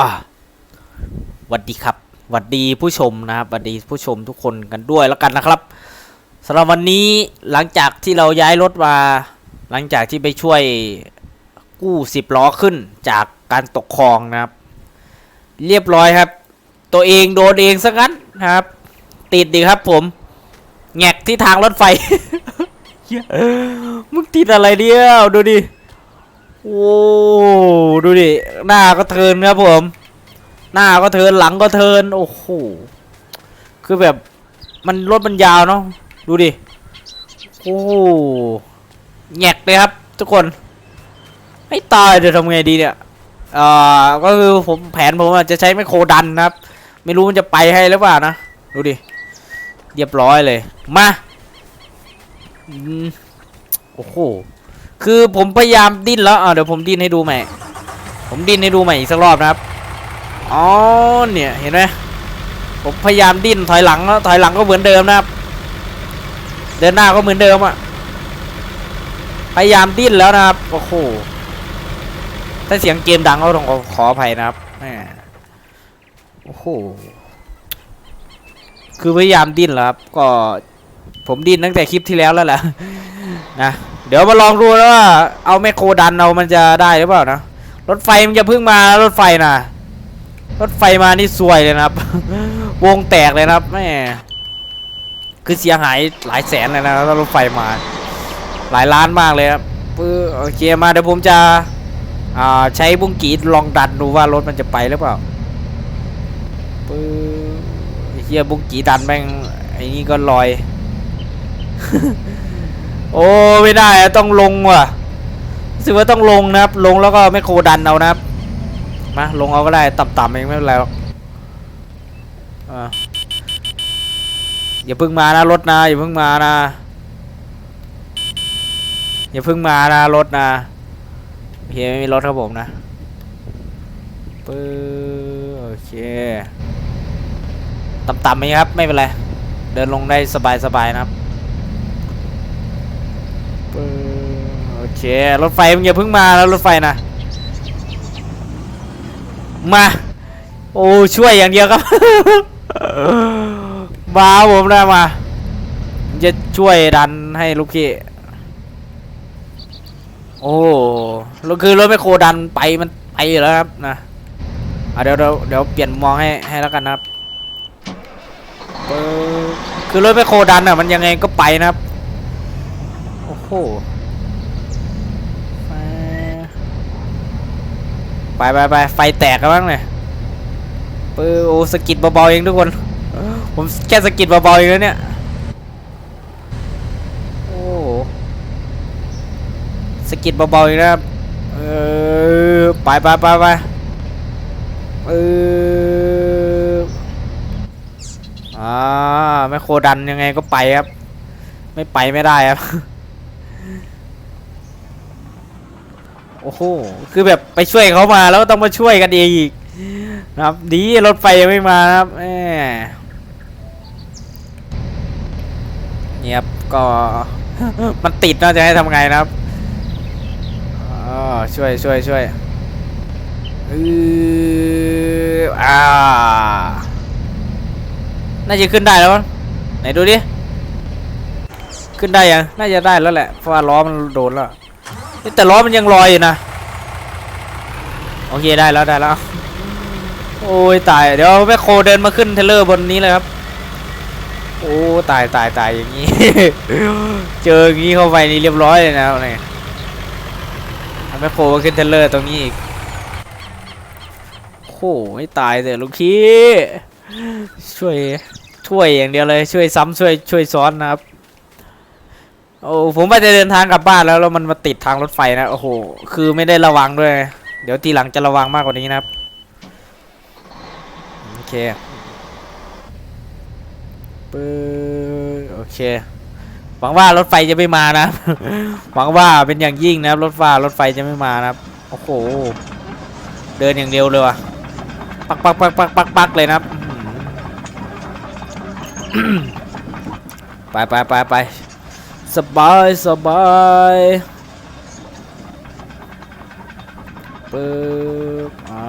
อะวัดดีครับวัดดีผู้ชมนะครับวัดดีผู้ชมทุกคนกันด้วยแล้วกันนะครับสำหรับวันนี้หลังจากที่เราย้ายรถมา หลังจากที่ไปช่วยกู้สิบล้อขึ้นจากการตกคลองนะครับ เรียบร้อยครับ ตัวเองโดนเองซะงั้นนะครับ ติดดีครับผมแงกที่ทางรถไฟมึงติดอะไรเดียวดูดิโอ้ดูดิหน้าก็เทินครับผม หน้าก็เทินหลังก็เทินโอ้โหคือแบบมันรถมันยาวเนาะดูดิโอ้โหแงกเลยครับ ทุกคน ไม่ตายเดี๋ยวทำไงดีเนี่ยอ่าก็คือผมแผนผมจะใช้ไมโครดันนะครับ ไม่รู้มันจะไปให้หรือเปล่านะ ดูดิเรียบร้อยเลย มาอโอ้โหคือผมพยายามดิ้นแล้วอ่าเดี๋ยวผมดิ้นให้ดูใหม่ ผมดิ้นให้ดูใหม่อีกสักรอบนะครับ อ๋อเนี่ยเห็นไหมผมพยายามดิ้นถอยหลังแล้วถอยหลังก็เหมือนเดิมนะครับ เดินหน้าก็เหมือนเดิมอะพยายามดิ้นแล้วนะครับโอ้โหถ้าเสียงเกมดังก็ต้องขออภัยนะครับโอ้โหคือพยายามดิ้นแล้วครับ ก็ผมดิ้นตั้งแต่คลิปที่แล้วแล้วแหละนะเดี๋ยวมาลองดูนะว่าเอาแมคโครดันเอามันจะได้หรือเปล่านะรถไฟมันจะเพิ่งมารถไฟนะ รถไฟมานี่ซวยเลยนะครับ วงแตกเลยนะครับแม่คือเสียหายหลายแสนเลยนะถ้ารถไฟมา หลายล้านมากเลยครับปื้อโอเคมาเดี๋ยวผมจะใช้บุ้งกีดลองดันดูว่ารถมันจะไปหรือเปล่าปื้อเฮียบุ้งกีดันแม่งไอ้นี่ก็ลอย โอ้ไม่ได้ต้องลงว่ะรู้สึกว่าต้องลงนะครับ ลงแล้วก็ไม่โคดันเอานะครับ มาลงเอาก็ได้ต่ำๆเองไม่เป็นไรหรอกอย่าเพิ่งมานะรถนะอย่าเพิ่งมานะอย่าเพิ่งมานะรถนะโอเคไม่มีรถครับผมนะปึ๊บโอเคต่ำๆไหมครับไม่เป็นไรเดินลงได้สบายๆนะครับปึ๊บโอเครถไฟมึงอย่าเพิ่งมาแล้วรถไฟนะ มา โอ้ช่วยอย่างเดียวครับ มาผมนะมา จะช่วยดันให้ลูกพี่โอ้คือรถไม่โครดันไปมันไปอยู่แล้วครับนะเดี๋ยวเดี๋ยวเดี๋ยวเปลี่ยนมองให้ให้แล้วกันนะครับคือรถไม่โครดันอะมันยังไงก็ไปนะครับ โอ้โห ไปไปไปไฟแตกกันบ้างเลยปื้อโอสกิดเบาๆเองทุกคน ผมแค่สกิดเบาๆเองแล้วเนี่ย โอ้สกิดเบาๆเองนะครับเออไปไปไปไปเอออ่าแม่โคดันยังไงก็ไปครับ ไม่ไปไม่ได้ครับ อ้โห คือแบบไปช่วยเขามาแล้วต้องมาช่วยกันเองอีกนะครับ ดีรถไฟยังไม่มาครับแหมเงียบก็มันติดเนาะจะให้ทำไงนะครับอ๋อช่วยช่วยช่วยเอออ่าน่าจะขึ้นได้แล้วไหนดูดิ ขึ้นได้ยัง น่าจะได้แล้วแหละ เพราะว่าล้อมันโดนแล้ว แต่ล้อมันยังลอยอยู่นะ โอเคได้แล้วได้แล้ว โอ้ยตาย เดี๋ยวแม่โคเดินมาขึ้นเทเลอร์บนนี้เลยครับ โอ้ตายตายตายอย่างนี้ เจออย่างนี้เข้าไปนี่เรียบร้อยเลยนะเนี่ยแม่โคมาขึ้นเทเลอร์ตรงนี้อีกโอ้ไม่ตายแต่ลูกพี่ช่วยช่วยอย่างเดียวเลยช่วยซ้ำช่วยช่วยซ้อนนะครับ โอ้ผมว่าจะเดินทางกลับบ้านแล้วแล้วมันมาติดทางรถไฟนะโอ้โหคือไม่ได้ระวังด้วย เดี๋ยวทีหลังจะระวังมากกว่านี้นะครับโอเคปึ๊บโอเคหวังว่ารถไฟจะไม่มานะ หวังว่าเป็นอย่างยิ่งนะครับรถฟ้ารถไฟจะไม่มานะครับโอ้โหเดินอย่างเดียวเลยว่ะปักปักปักปักปักปักเลยนะครับไปไปไปไป สบายสบายปึ๊บอ่า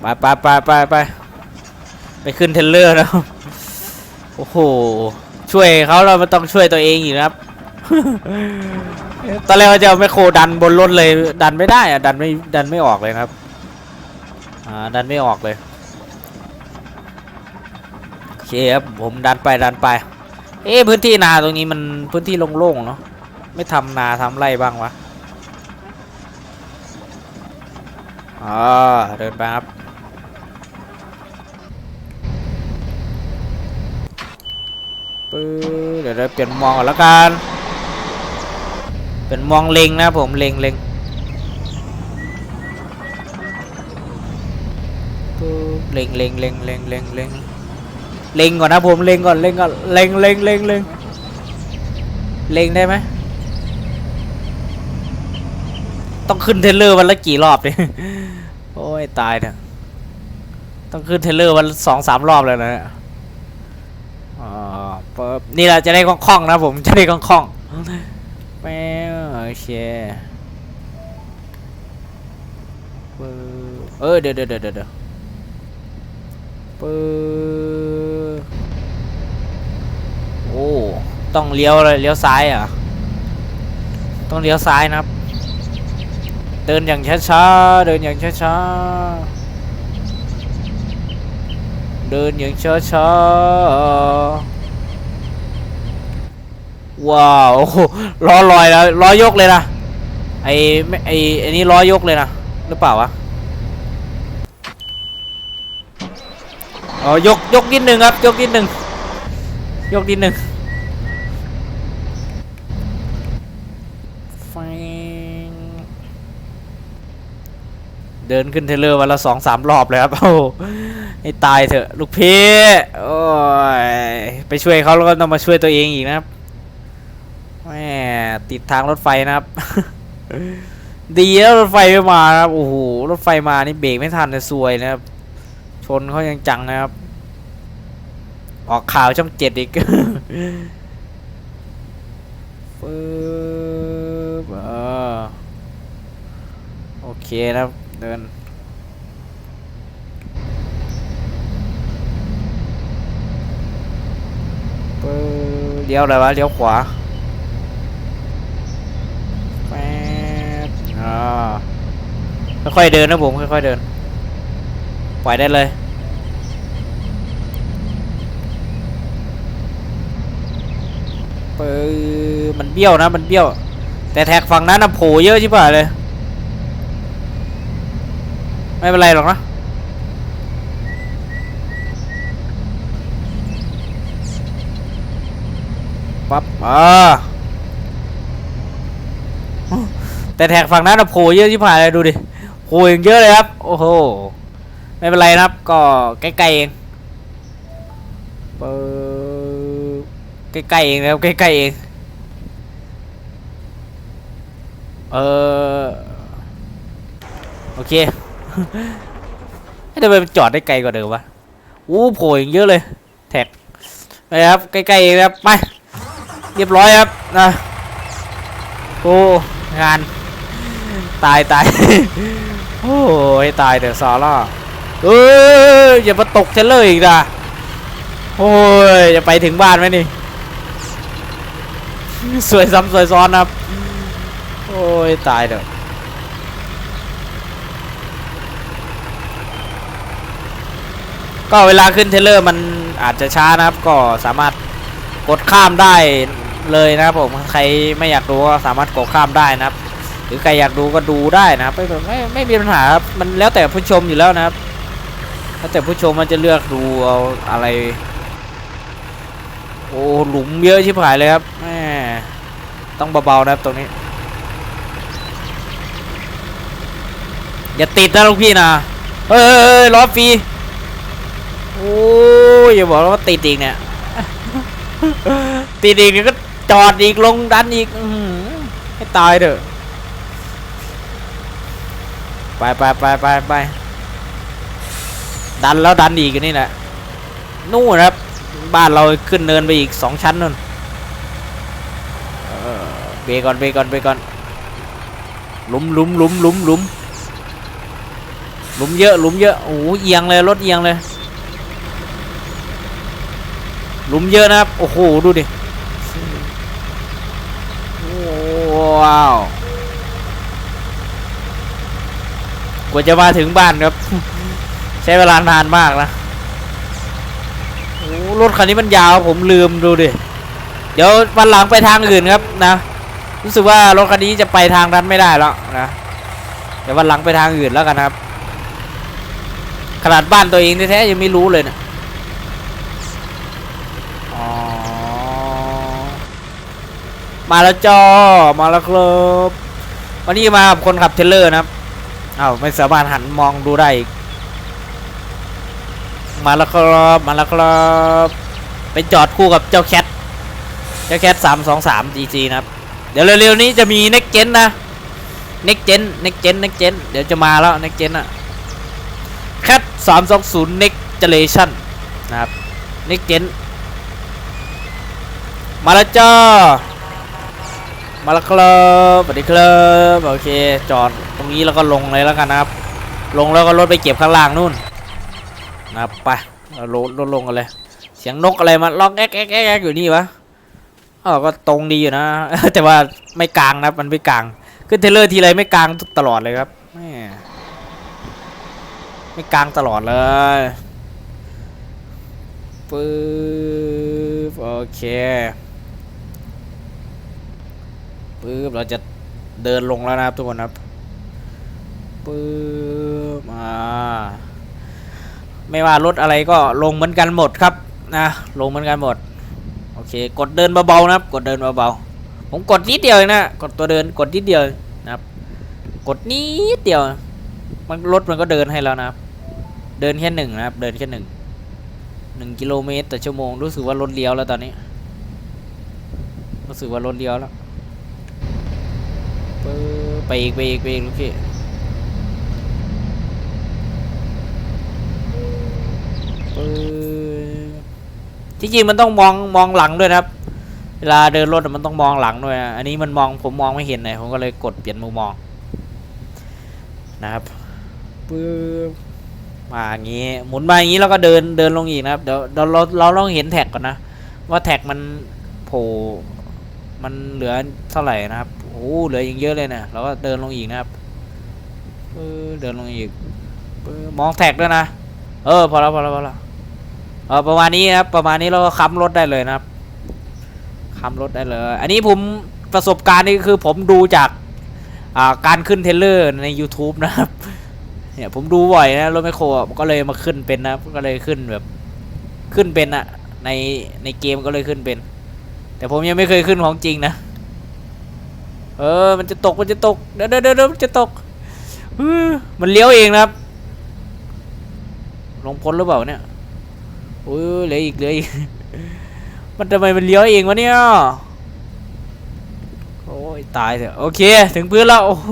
ไปไปไปไปไปไปขึ้นเทเลอร์แล้ว โอ้โห ช่วยเขาเราไม่ต้องช่วยตัวเองอีกนะครับ ตอนแรกว่าจะเอาแมโครดันบนรถเลย ดันไม่ได้อะดันไม่ดันไม่ออกเลยครับ อ่า ดันไม่ออกเลย โอเคครับ ผมดันไปดันไป เอ๊พื้นที่นาตรงนี้มันพื้นที่โล่งๆเนาะไม่ทำนาทำไรบ้างวะอ่าเดินไปครับปื้อเดี๋ยวเราเปลี่ยนมองก่อนแล้วกันเป็นมองเล็งนะผมเล็งเล็งปึ๊บเล็งเล็งเล็งเล็งเล็งเล็ง เล็งก่อนนะผมเล็งก่อนเล็งก่อนเล็งเล็งเล็งเล็งเล็งได้ไหมต้องขึ้นเทเลอร์วันละกี่รอบเนี่ยโอ้ยตายเนี่ยต้องขึ้นเทเลอร์วันสองสามรอบเลยนะนี่ยอ๋อนี่แหละจะได้คล่องๆนะผมจะได้คล่องๆแมโอเคเออเดี๋ยวเดี๋ยวเดี๋ยวเดี๋ยวปึ๊บ โอ้ต้องเลี้ยวเลยเลี้ยวซ้ายอะต้องเลี้ยวซ้ายนะครับ เดินอย่างช้าๆเดินอย่างช้าๆเดินอย่างช้าๆว้าวโอ้โหล้อลอยแล้วล้อยกเลยนะไอ้ไม่ไอไอนี่ล้อยกเลยนะหรือเปล่าวะอ๋อยกยกนิดหนึ่งครับยกนิดหนึ่ง ยกนิดหนึ่งแฟเดินขึ้นเทรลเลอร์วันละสองสามรอบเลยครับโอ้โหให้ตายเถอะ ลูกพี่โอ้ยไปช่วยเขาแล้วก็ต้องมาช่วยตัวเองอีกนะครับแม่ติดทางรถไฟนะครับ ดีแล้วรถไฟไม่มาครับโอ้โหรถไฟมานี่เบรกไม่ทันเลยซวยนะครับชนเขายังจังนะครับ ออกข่าวช่องเจ็ดอีกปึ๊บเออโอเคนะครับ เดิน ปึ๊บเลี้ยวอะไรวะ เลี้ยวขวาแป๊บอ่าค่อยๆเดินนะผม ค่อยๆเดิน ปล่อยได้เลย เปิดมันเบี้ยวนะ มันเบี้ยว แต่แท็กฝั่งนั้นนะโผล่เยอะชิบหายเลย ไม่เป็นไรหรอกนะปั๊บอ่าแต่แท็กฝั่งนั้นนะโผล่เยอะที่ผ่านเลยดูดิโผล่อย่างเยอะเลยครับ โอ้โห ไม่เป็นไรนะครับ ก็ใกล้ๆเองเปิด ใกล้ๆเองนะครับใกล้ๆเอง เออโอเคทำไมมันจอดได้ไกลกว่าเดิมวะอู้โผล่อย่างเยอะเลย แท็กไปครับใกล้ๆเองนะครับไปเรียบร้อยครับนะโอ้งาน ตายตายโอ้ยตายเดี๋ยวซาร่าเอ้ยอย่ามาตกเทรลเลอร์อีกนะโอ้ยจะไปถึงบ้านไหมนี่ สวยซ้ำสวยซ้อนนะครับ โอ้ย ตายเดี๋ยวก็เวลาขึ้นเทเลอร์มันอาจจะช้านะครับ ก็สามารถกดข้ามได้เลยนะครับผมใครไม่อยากดูก็สามารถกดข้ามได้นะครับ หรือใครอยากดูก็ดูได้นะครับไม่ไม่ไม่มีปัญหาครับมันแล้วแต่ผู้ชมอยู่แล้วนะครับแล้วแต่ผู้ชมมันจะเลือกดูเอาอะไร โอ้หลุมเยอะชิบหายเลยครับแม่ ต้องเบาๆนะครับตรงนี้ อย่าติดนะลูกพี่นะเฮ้ยล้อฟรีโอ้ยอย่าบอกว่าติดอีกเนี่ยติดอีกเดี๋ยวก็จอดอีกลงดันอีกอืให้ตายเถอะไปไปไปไปไปดันแล้วดันอีกนี่แหละนู่นครับ บ้านเราขึ้นเนินไปอีกสองชั้นนู่น เบรกก่อนเบรกก่อนเบรกก่อนหลุมหลุมหลุมหลุมหลุมหลุมเยอะหลุมเยอะโอ้เอียงเลยรถเอียงเลยหลุมเยอะนะครับโอ้โหดูดิว้าวกว่าจะมาถึงบ้านครับ ใช้เวลานานมากนะโอ้รถคันนี้มันยาวผมลืมดูดิเดี๋ยววันหลังไปทางอื่นครับนะ รู้สึกว่ารถคันนี้จะไปทางนั้นไม่ได้แล้วนะเดี๋ยววันหลังไปทางอื่นแล้วกันครับ ขนาดบ้านตัวเองแท้ๆยังไม่รู้เลยนะอ๋อมาแล้วจอมาแล้วครับวันนี้มากับคนขับเทเลอร์นะครับอ้าวไม่สามารถหันมองดูได้อีกมาแล้วครับมาแล้วครับไปจอดคู่กับเจ้าแคทเจ้าแคทสามสองสามจีจีนะครับ เดี๋ยวเร็วๆนี้จะมี next gen นะ next gen next gen next gen เดี๋ยวจะมาแล้ว next gen อะแคทสามสองศูนย์ next generation นะครับ next gen มาแล้วจ้ามาแล้วครับสวัสดีครับโอเค จอดตรงนี้แล้วก็ลงเลยแล้วกันนะครับ ลงแล้วก็รถไปเก็บข้างล่างนู่นนะครับไปเราลดลงกันเลย เสียงนกอะไรมาร้องแกแอ๊กแอ๊กแอ๊กอยู่นี่วะ เออก็ตรงดีอยู่นะ แต่ว่าไม่กลางนะมันไม่กลางขึ้นเทเลอร์ทีไรไม่กลางตลอดเลยครับแม่ไม่กลางตลอดเลยปึ๊บโอเคปึ๊บเราจะเดินลงแล้วนะครับทุกคนครับปึ๊บอ่าไม่ว่ารถอะไรก็ลงเหมือนกันหมดครับนะลงเหมือนกันหมด โอเค กดเดินเบาๆนะครับ กดเดินเบาๆผมกดนิดเดียวเองนะ กดตัวเดินกดนิดเดียวนะครับ กดนิดเดียว มันรถมันก็เดินให้แล้วนะครับ เดินแค่หนึ่งนะครับ เดินแค่หนึ่งหนึ่งกิโลเมตรต่อชั่วโมงรู้สึกว่ารถเลี้ยวแล้วตอนนี้ รู้สึกว่ารถเลี้ยวแล้วไปอีกไปอีกไปอีกลูกพี่ปึ๊บที่ จริงมันต้องมองมองหลังด้วยนะครับ เวลาเดินรถอะมันต้องมองหลังด้วยนะอันนี้มันมองผมมองไม่เห็นเลยผมก็เลยกดเปลี่ยนมุมมอง นะครับปึ๊บมาอย่างงี้หมุนมาอย่างงี้แล้วก็เดินเดินลงอีกนะครับเดี๋ยวเดี๋ยวเราเราต้องเห็นแท็กก่อนนะว่าแท็กมันโผล่มันเหลือเท่าไหร่นะครับโอ้เหลืออย่างเยอะเลยนะเราก็เดินลงอีกนะครับปึ๊บเดินลงอีกปึ๊บมองแท็กด้วยนะ เออพอแล้วพอแล้วพอแล้ว เออประมาณนี้ครับประมาณนี้เราก็ค้ำรถได้เลยนะครับค้ำรถได้เลย อันนี้ผมประสบการณ์นี่คือผมดูจากอ่าการขึ้นเทเลอร์ใน YouTube นะครับเนี่ยผมดูบ่อยนะรถไมโครก็เลยมาขึ้นเป็นนะก็เลยขึ้นแบบขึ้นเป็นอะในในเกมก็เลยขึ้นเป็น แต่ผมยังไม่เคยขึ้นของจริงนะเออ มันจะตกมันจะตกเดี๋ยวเดี๋ยวเดี๋ยวมันจะตกมันเลี้ยวเองนะครับลงพ้นหรือเปล่าเนี่ย โอ้ยเหลืออีกเหลืออีก มันทำไมมันเลี้ยวเองวะเนี่ยโอ้ยตายเถอะโอเค ถึงพื้นแล้ว โอ้โ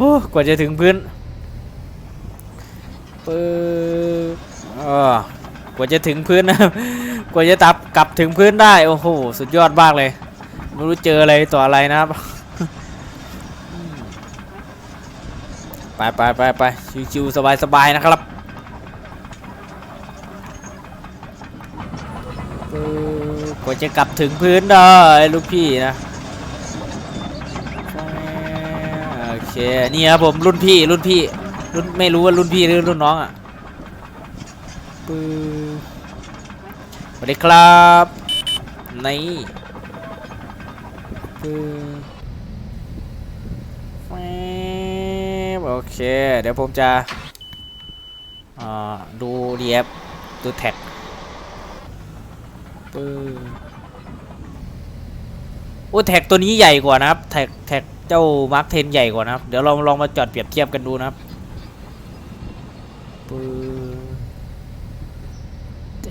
หกว่าจะถึงพื้นปึ๊บอ่ากว่าจะถึงพื้นนะกว่าจะตับกลับถึงพื้นได้ โอ้โห สุดยอดมากเลย ไม่รู้เจออะไรต่ออะไรนะครับ ไปไปไปไปชิวๆสบายๆนะครับ ปึ๊บ กว่าจะกลับถึงพื้นได้ลูกพี่นะ โอเคนี่ครับผมรุ่นพี่รุ่นพี่ รุ่นไม่รู้ว่ารุ่นพี่หรือรุ่นน้องอะปึ๊บสวัสดีครับนี่ปึ๊บแว๊บโอเค เดี๋ยวผมจะอ่าดูดีแอปดูแท็ก ปึ๊บโอ้แท็กตัวนี้ใหญ่กว่านะครับ แท็กแท็กเจ้ามาร์คเทนใหญ่กว่านะครับ เดี๋ยวเราลองมาจอดเปรียบเทียบกันดูนะครับป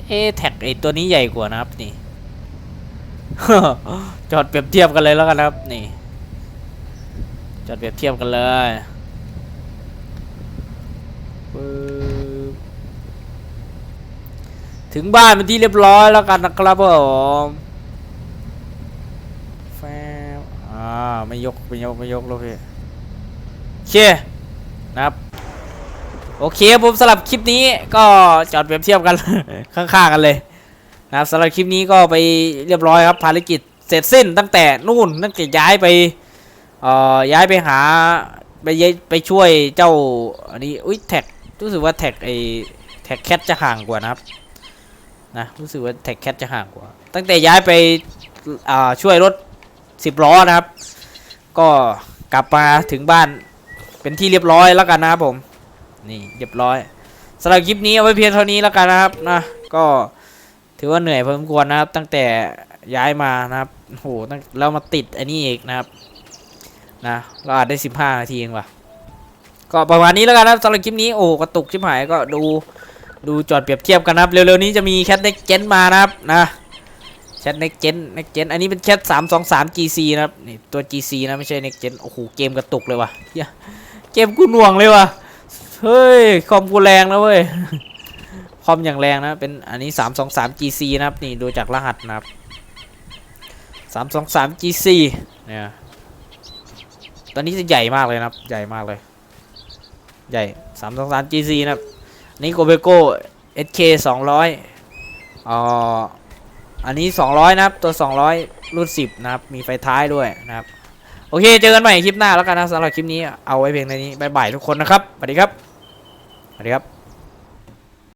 เอแท็กไอตัวนี้ใหญ่กว่านะครับนี่จอดเปรียบเทียบกันเลยแล้วกันนะครับ นี่จอดเปรียบเทียบกันเลยปึ๊บ ถึงบ้านเป็นที่เรียบร้อยแล้วกันนะครับผมแฟอ่าไม่ยกไม่ยกไม่ยกแล้วพี่โอเคนะครับโอเคครับผมสำหรับคลิปนี้ก็จอดเปรียบเทียบกัน ข้างๆกันเลยนะครับสำหรับคลิปนี้ก็ไปเรียบร้อยครับภารกิจเสร็จสิ้นตั้งแต่นู่นตั้งแต่ย้ายไปเอ่อย้ายไปหาไปย้ายไปช่วยเจ้าอันนี้อุ้ยแท็กรู้สึกว่าแท็กไอแท็กแคทจะห่างกว่านะครับ นะรู้สึกว่าแท็กแคทจะห่างกว่า ตั้งแต่ย้ายไปอ่าช่วยรถสิบล้อนะครับ ก็กลับมาถึงบ้านเป็นที่เรียบร้อยแล้วกันนะครับผม นี่เรียบร้อยสำหรับคลิปนี้เอาไว้เพียงเท่านี้แล้วกันนะครับนะก็ถือว่าเหนื่อยพอสมควรนะครับ ตั้งแต่ย้ายมานะครับโอ้โหตั้งแล้วมาติดอันนี้อีกนะครับนะเราอาจได้สิบห้านาทีเองว่ะก็ประมาณนี้แล้วกันนะสำหรับคลิปนี้โอ้กระตุกชิบหายก็ดู ดูจอดเปรียบเทียบกันนะครับ เร็วๆนี้จะมีแคทเน็กเจนมานะครับนะแคทเน็กเจนเน็กเจนอันนี้เป็นแคทสามสองสาม GC นะครับนี่ตัว GC นะไม่ใช่เน็กเจนโอ้โหเกมกระตุกเลยว่ะเกมกูหน่วงเลยว่ะเฮ้ยคอมกูแรงนะเว้ยคอมอย่างแรงนะเป็นอันนี้323 GC นะครับนี่ดูจากรหัสนะครับ323 GC เนี่ยตอนนี้จะใหญ่มากเลยนะครับ ใหญ่มากเลย ใหญ่323 GC นะครับ นี่โกเบโก้ SK 200อ๋อ อันนี้200นะครับตัว200รุ่น10นะครับ มีไฟท้ายด้วยนะครับ โอเค เจอกันใหม่คลิปหน้าแล้วกันนะสำหรับคลิปนี้เอาไว้เพียงเท่านี้บายบายทุกคนนะครับสวัสดีครับสวัสดีครับ